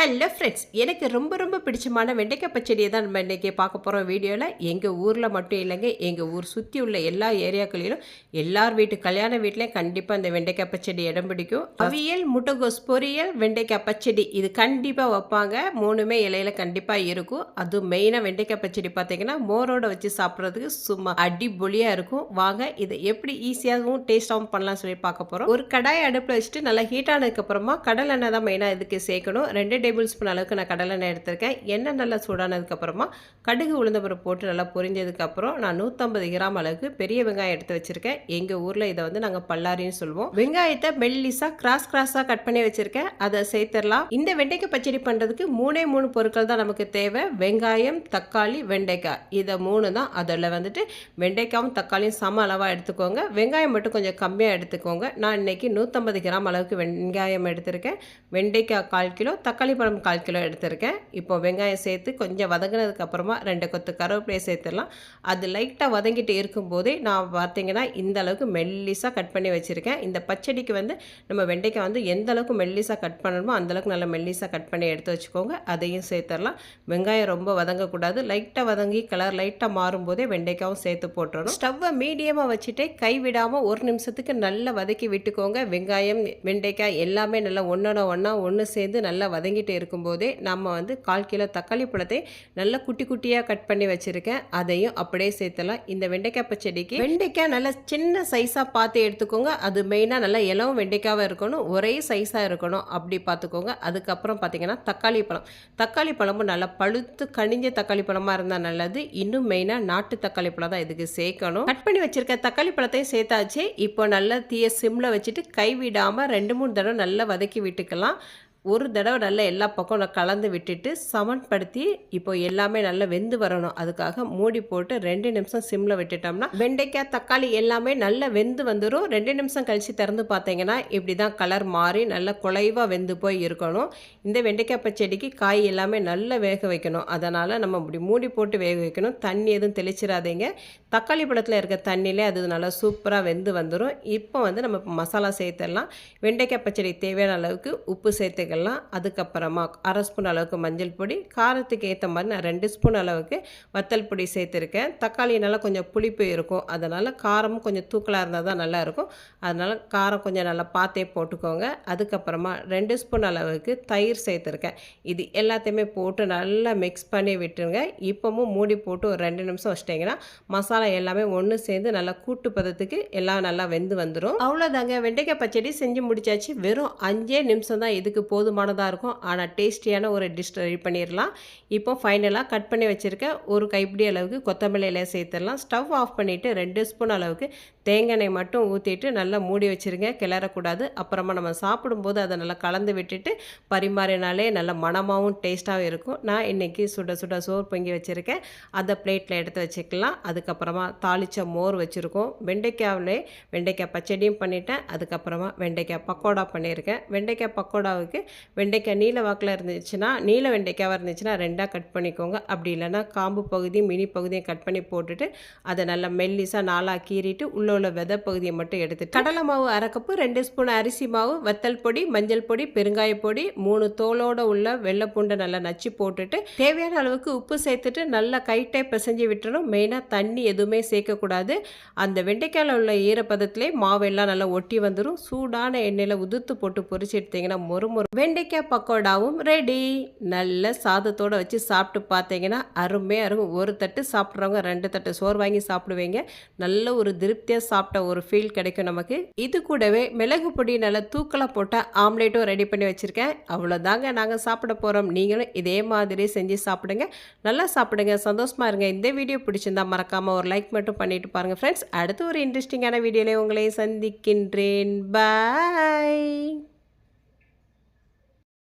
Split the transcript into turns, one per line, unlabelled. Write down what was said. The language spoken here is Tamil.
ஹலோ ஃப்ரெண்ட்ஸ் எனக்கு ரொம்ப ரொம்ப பிடிச்சமான வெண்டைக்காய் பச்சடியை தான் நம்ம இன்றைக்கி பார்க்க போகிறோம் வீடியோவில் எங்கள் ஊரில் மட்டும் இல்லைங்க. எங்கள் ஊர் சுற்றி உள்ள எல்லா ஏரியாக்களிலும் எல்லார் வீட்டு கல்யாண வீட்லேயும் கண்டிப்பாக இந்த வெண்டைக்காய் பச்சடி இடம் பிடிக்கும். அவியல் முட்டைகோஸ் பொரியல் வெண்டைக்காய் பச்சடி. இது கண்டிப்பாக வைப்பாங்க. மூணுமே இலையில கண்டிப்பாக இருக்கும். அது மெயினாக வெண்டைக்காய் பச்சடி பார்த்தீங்கன்னா மோரோட வச்சு சாப்பிட்றதுக்கு சும்மா அடிபொலியாக இருக்கும். வாங்க இதை எப்படி ஈஸியாகவும் டேஸ்ட்டாகவும் பண்ணலாம் சொல்லி பார்க்க போகிறோம் ஒரு கடாய் அடுப்பில் வச்சுட்டு நல்லா ஹீட் ஆனதுக்கப்புறமா கடல் எண்ணெய் தான் மெயினாக இதுக்கு சேர்க்கணும். ரெண்டு டேபிள் ஸ்பூன் அளவுக்கு நான் கடலெண்ணெய் எடுத்திருக்கேன். எண்ணெய் நல்லா சூடானதுக்கப்புறமா கடுகு உளுந்தப்பருப்பு போட்டு நல்லா பொரிஞ்சதுக்கப்புறம் நான் நூற்றம்பது கிராம் அளவுக்கு பெரிய வெங்காயம் எடுத்து வச்சுருக்கேன். எங்கள் ஊரில் இதை வந்து நாங்கள் பல்லாரின்னு சொல்லுவோம் வெங்காயத்தை மெல்லிஸாக கிராஸ் கிராஸாக கட் பண்ணி வச்சுருக்கேன். அதை சேர்த்துடலாம். இந்த வெண்டைக்காய் பச்சடி பண்ணுறதுக்கு மூணே மூணு பொருட்கள் தான் நமக்கு தேவை. வெங்காயம் தக்காளி வெண்டைக்காய். இதை மூணு தான். அதில் வந்துட்டு வெண்டைக்காயும் தக்காளியும் சம அளவாக எடுத்துக்கோங்க. வெங்காயம் மட்டும் கொஞ்சம் கம்மியாக எடுத்துக்கோங்க. நான் இன்றைக்கி நூற்றம்பது கிராம் அளவுக்கு வெங்காயம் எடுத்திருக்கேன். வெண்டைக்காய் கால் கிலோ தக்காளி பழம் கால் கிலோ எடுத்திருக்கேன். இப்போ வெங்காயம் சேர்த்து கொஞ்சம் வதங்கினதுக்கப்புறமா ரெண்டு கொத்து கருவேப்பிலையை சேர்த்துடலாம். அது லைட்டாக வதங்கிட்டு இருக்கும்போதே நான் பார்த்தீங்கன்னா இந்த அளவுக்கு மெல்லிஸாக கட் பண்ணி வச்சுருக்கேன். இந்த பச்சடிக்கு வந்து நம்ம வெண்டைக்காய் வந்து எந்த அளவுக்கு மெல்லிஸாக கட் பண்ணணுமோ அந்தளவுக்கு நல்லா மெல்லிஸாக கட் பண்ணி எடுத்து வச்சுக்கோங்க. அதையும் சேர்த்துடலாம். வெங்காயம் ரொம்ப வதங்கக்கூடாது. லைட்டாக வதங்கி கலர் லைட்டாக மாறும்போதே வெண்டைக்காயும் சேர்த்து போட்டுடணும் ஸ்டவ்வை மீடியமாக வச்சுட்டே கை விடாமல் ஒரு நிமிஷத்துக்கு நல்லா வதக்கி விட்டுக்கோங்க. வெங்காயம் வெண்டைக்காய் எல்லாமே நல்லா ஒன்றோட ஒன்றா ஒன்று சேர்ந்து நல்லா வதங்கிட்டு வதங்கிட்டு இருக்கும்போதே நம்ம வந்து கால் கிலோ தக்காளி பழத்தை நல்லா குட்டி குட்டியாக கட் பண்ணி வச்சுருக்கேன். அதையும் அப்படியே சேர்த்தலாம் இந்த வெண்டைக்காய் பச்சடிக்கு வெண்டைக்காய் நல்லா சின்ன சைஸாக பார்த்து எடுத்துக்கோங்க. அது மெயினாக நல்லா இளவும் வெண்டைக்காவாக இருக்கணும். ஒரே சைஸாக இருக்கணும். அப்படி பார்த்துக்கோங்க. அதுக்கப்புறம் பார்த்தீங்கன்னா தக்காளி பழம். தக்காளி பழமும் நல்லா பழுத்து கனிஞ்ச தக்காளி பழமாக இருந்தால் நல்லது. இன்னும் மெயினாக நாட்டு தக்காளி பழம் தான் இதுக்கு சேர்க்கணும். கட் பண்ணி வச்சுருக்க தக்காளி பழத்தையும் சேர்த்தாச்சு. இப்போ நல்லா தீய சிம்மில் வச்சுட்டு கைவிடாமல் ரெண்டு மூணு தடவை நல்லா வதக்கி விட்டுக்கலாம். ஒரு தடவை நல்லா எல்லா பக்கம் கலந்து விட்டுட்டு சமன்படுத்தி இப்போ எல்லாமே நல்லா வெந்து வரணும். அதுக்காக மூடி போட்டு ரெண்டு நிமிஷம் சிம்மில் விட்டுட்டோம்னா வெண்டைக்காய் தக்காளி எல்லாமே நல்லா வெந்து வந்துடும் ரெண்டு நிமிஷம் கழித்து திறந்து பார்த்தீங்கன்னா இப்படி தான் கலர் மாறி நல்லா குலைவாக வெந்து போய் இருக்கணும். இந்த வெண்டைக்காய் பச்சடிக்கு காய் எல்லாமே நல்லா வேக வைக்கணும். அதனால் நம்ம இப்படி மூடி போட்டு வேக வைக்கணும். தண்ணி எதுவும் தெளிச்சிடாதீங்க. தக்காளி பழத்தில் இருக்க தண்ணியிலே அது நல்லா சூப்பராக வெந்து வந்துடும் இப்போ வந்து நம்ம மசாலா சேர்த்துடலாம். வெண்டைக்காய் பச்சடி தேவையான அளவுக்கு உப்பு சேர்த்து சேர்த்துக்கலாம் அதுக்கப்புறமா அரை ஸ்பூன் அளவுக்கு மஞ்சள் பொடி காரத்துக்கு ஏற்ற மாதிரி நான் ரெண்டு ஸ்பூன் அளவுக்கு வத்தல் பொடி சேர்த்துருக்கேன். தக்காளி நல்லா கொஞ்சம் புளிப்பு இருக்கும். அதனால் காரமும் கொஞ்சம் தூக்கலாக இருந்தால் தான் நல்லாயிருக்கும் அதனால் காரம் கொஞ்சம் நல்லா பார்த்தே போட்டுக்கோங்க. அதுக்கப்புறமா ரெண்டு ஸ்பூன் அளவுக்கு தயிர் சேர்த்துருக்கேன். இது எல்லாத்தையுமே போட்டு நல்லா மிக்ஸ் பண்ணி விட்டுருங்க. இப்போவும் மூடி போட்டு ஒரு ரெண்டு நிமிஷம் வச்சிட்டிங்கன்னா மசாலா எல்லாமே ஒன்று சேர்ந்து நல்லா கூட்டு பதத்துக்கு எல்லாம் நல்லா வெந்து வந்துடும் அவ்வளோதாங்க வெண்டைக்காய் பச்சடி செஞ்சு முடிச்சாச்சு. வெறும் அஞ்சே நிமிஷம் தான் இதுக்கு போ போதுமானதாக இருக்கும். ஆனால் டேஸ்டியான ஒரு டிஷ் ரெடி பண்ணிடலாம் இப்போ ஃபைனலாக கட் பண்ணி வச்சுருக்க ஒரு கைப்பிடி அளவுக்கு கொத்தமல்லியில் சேர்த்துடலாம் ஸ்டவ் ஆஃப் பண்ணிவிட்டு ரெண்டு ஸ்பூன் அளவுக்கு தேங்காய் மட்டும் ஊற்றிட்டு நல்லா மூடி வச்சுருங்க. கிளறக்கூடாது. அப்புறமா நம்ம சாப்பிடும்போது அதை நல்லா கலந்து விட்டுட்டு பரிமாறினாலே நல்ல மனமாகவும் டேஸ்ட்டாகவும் இருக்கும். நான் இன்றைக்கி சுட சுட சோறு பொங்கி வச்சுருக்கேன். அதை பிளேட்டில் எடுத்து வச்சுக்கலாம். அதுக்கப்புறமா தாளித்த மோர் வச்சுருக்கோம். வெண்டைக்காவிலே வெண்டைக்காய் பச்சடியும் பண்ணிட்டேன். அதுக்கப்புறமா வெண்டைக்காய் பக்கோடா பண்ணியிருக்கேன் வெண்டைக்காய் பக்கோடாவுக்கு வெண்டைக்காய் நீல வாக்கில் இருந்துச்சுன்னா நீல வெண்டைக்காவாக இருந்துச்சுன்னா ரெண்டாக கட் பண்ணிக்கோங்க. அப்படி இல்லைன்னா காம்பு பகுதியும் மினி பகுதியும் கட் பண்ணி போட்டுட்டு அதை நல்லா மெல்லிஸாக நாளாக கீறிட்டு உள்ள உள்ள விதை பகுதியை மட்டும் எடுத்துட்டு கடலை மாவு அரைக்கப்பு ரெண்டு ஸ்பூன் அரிசி மாவு வத்தல் பொடி மஞ்சள் பொடி பெருங்காய பொடி மூணு தோலோட உள்ள வெள்ளைப்பூண்டை நல்லா நச்சு போட்டுட்டு தேவையான அளவுக்கு உப்பு சேர்த்துட்டு நல்லா கைட்டை பிசைஞ்சு விட்டுறணும். மெயினாக தண்ணி எதுவுமே சேர்க்கக்கூடாது. அந்த வெண்டைக்காயில் உள்ள ஈரப்பதத்திலே மாவெல்லாம் நல்லா ஒட்டி வந்துடும் சூடான எண்ணெயில் உதுத்து போட்டு பொறிச்சு எடுத்தீங்கன்னா மொறு மொறு வெண்டைக்காய் பக்கோடாவும் ரெடி நல்ல சாதத்தோடு வச்சு சாப்பிட்டு பார்த்தீங்கன்னா அருமையாக இருக்கும் ஒரு தட்டு சாப்பிட்றவங்க ரெண்டு தட்டு சோறு வாங்கி சாப்பிடுவீங்க. நல்ல ஒரு திருப்தியாக சாப்பிட்ட ஒரு ஃபீல் கிடைக்கும் நமக்கு. இது கூடவே மிளகு பொடி நல்லா தூக்கலாக போட்டால் ஆம்லேட்டும் ரெடி பண்ணி வச்சுருக்கேன். அவ்வளோதாங்க நாங்கள் சாப்பிட போகிறோம் நீங்களும் இதே மாதிரி செஞ்சு சாப்பிடுங்க. நல்லா சாப்பிடுங்க. சந்தோஷமாக இருங்க. இந்த வீடியோ பிடிச்சிருந்தா மறக்காமல் ஒரு லைக் மட்டும் பண்ணிட்டு பாருங்கள் ஃப்ரெண்ட்ஸ் அடுத்து ஒரு இன்ட்ரெஸ்டிங்கான வீடியோவில் உங்களை சந்திக்கின்றேன். பாய்